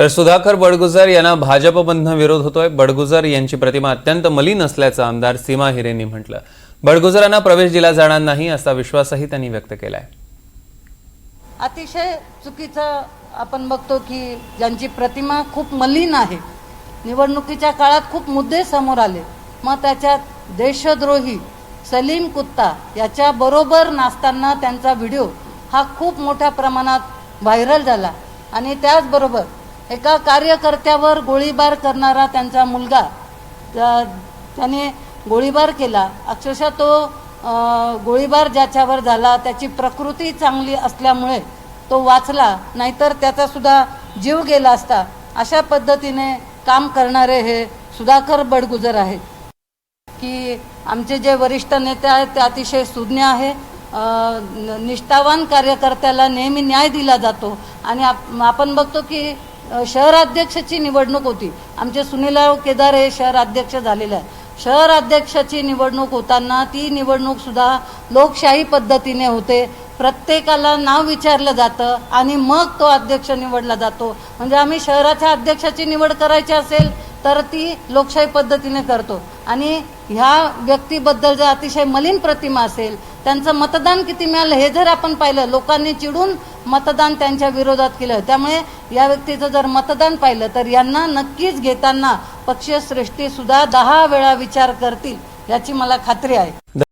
तर सुधाकर बडगुजर यांना भाजपमधनं विरोध होतोय. बडगुजर यांची प्रतिमा अत्यंत मलिन असल्याचं आमदार सीमा हिरेंनी म्हटलं. बडगुजरांना प्रवेश दिला जाणार नाही असा विश्वासही त्यांनी व्यक्त केलाय. अतिशय चुकीचं आपण बघतो की ज्यांची प्रतिमा खूप मलिन आहे. निवडणुकीच्या काळात खूप मुद्दे समोर आले. मग त्याच्यात देशद्रोही सलीम कुत्ता याच्या बरोबर नाचताना त्यांचा व्हिडिओ हा खूप मोठ्या प्रमाणात व्हायरल झाला. आणि त्याचबरोबर एका कार्यकर्त्यावर गोळीबार करणारा त्यांचा मुलगा त्या- त्याने गोळीबार केला. अक्षरशः तो गोळीबार ज्याच्यावर झाला त्याची प्रकृती चांगली असल्यामुळे तो वाचला. नाहीतर त्याचासुद्धा जीव गेला असता. अशा पद्धतीने काम करणारे हे सुधाकर बडगुजर आहेत. की आमचे जे वरिष्ठ नेते आहेत ते अतिशय सुज्ञ आहे. निष्ठावान कार्यकर्त्याला नेहमी न्याय दिला जातो. आणि आप- आपण बघतो की शहराध्यक्षाची निवडणूक होती. आमचे सुनीलराव केदार हे शहराध्यक्ष झालेले आहे शहर अध्यक्षाची निवडणूक होताना ती निवडणूक सुद्धा लोकशाही पद्धतीने होते. प्रत्येकाला नाव विचारलं जातं आणि मग तो अध्यक्ष निवडला जातो. म्हणजे आम्ही शहराच्या अध्यक्षाची निवड करायची असेल तर ती लोकशाही पद्धतीने करतो. आणि ह्या व्यक्तीबद्दल जर अतिशय मलिन प्रतिमा असेल त्यांचं मतदान किती मिळालं हे जर आपण पाहिलं लोकांनी चिडून मतदान त्यांच्या विरोधात केलं. त्यामुळे या व्यक्तीचं जर मतदान पाहिलं तर यांना नक्कीच घेताना पक्षीय सृष्टी सुद्धा दहा वेळा विचार करतील याची मला खात्री आहे.